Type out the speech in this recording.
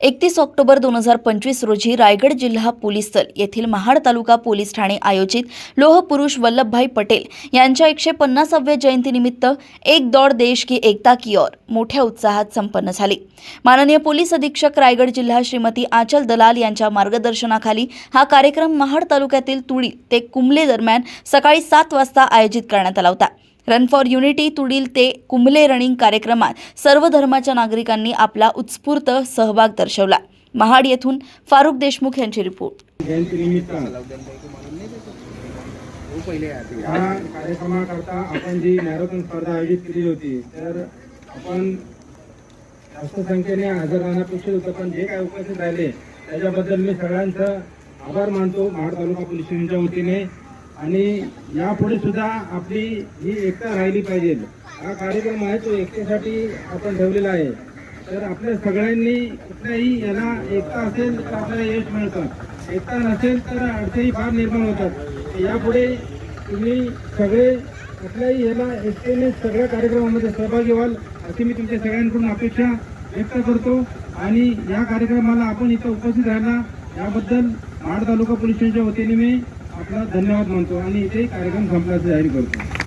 एकतीस ऑक्टोबर दोन हजार पंचवीस रोजी रायगड जिल्हा पोलीस दल येथील महाड तालुका पोलीस ठाणे आयोजित लोहपुरुष वल्लभभाई पटेल यांच्या एकशे पन्नासाव्या जयंतीनिमित्त एक दौड देश की एकता की ओर मोठ्या उत्साहात संपन्न झाली. माननीय पोलीस अधीक्षक रायगड जिल्हा श्रीमती आचल दलाल यांच्या मार्गदर्शनाखाली हा कार्यक्रम महाड तालुक्यातील तुळी ते कुंबले दरम्यान सकाळी सात वाजता आयोजित करण्यात आला होता. रन फॉर युनिटी तुडील ते कुंबले रनिंग कार्यक्रमात सर्व धर्माच्या नागरिकांनी आपला उत्स्फूर्त सहभाग दर्शवला. महाड येथून फारुख देशमुख यांची रिपोर्ट. जयंतीनिमित्त कार्यक्रमाकरता आपण जी मॅरेथॉन स्पर्धा आयोजित केली होती तर आपण जास्त संख्येने हजर राहण्यापेक्षा होतं पण जे काय उपस्थित राहिले त्याच्याबद्दल मी सगळ्यांचं आभार मानतो. महाड तालुका पोलीस स्टेशनच्या वतीने. आणि यापुढे सुद्धा आपली ही एकता राहिली पाहिजे. हा कार्यक्रम आहे तो एकतेसाठी आपण ठेवलेला आहे. तर आपल्या सगळ्यांनी कुठल्याही याला एकता असेल तर आपल्याला यश मिळतं. एकता नसेल तर अडचणी फार निर्माण होतात. यापुढे तुम्ही सगळे कुठल्याही याला एकतेने सगळ्या कार्यक्रमामध्ये सहभागी व्हाल अशी मी तुमच्या सगळ्यांकडून अपेक्षा व्यक्त करतो. आणि या कार्यक्रमाला आपण इथं उपस्थित राहिला याबद्दल महाड तालुका पोलीस स्टेशनच्या वतीने मी आपला धन्यवाद मानतो आणि इथे कार्यक्रम संपल्याचं जाहीर करतो.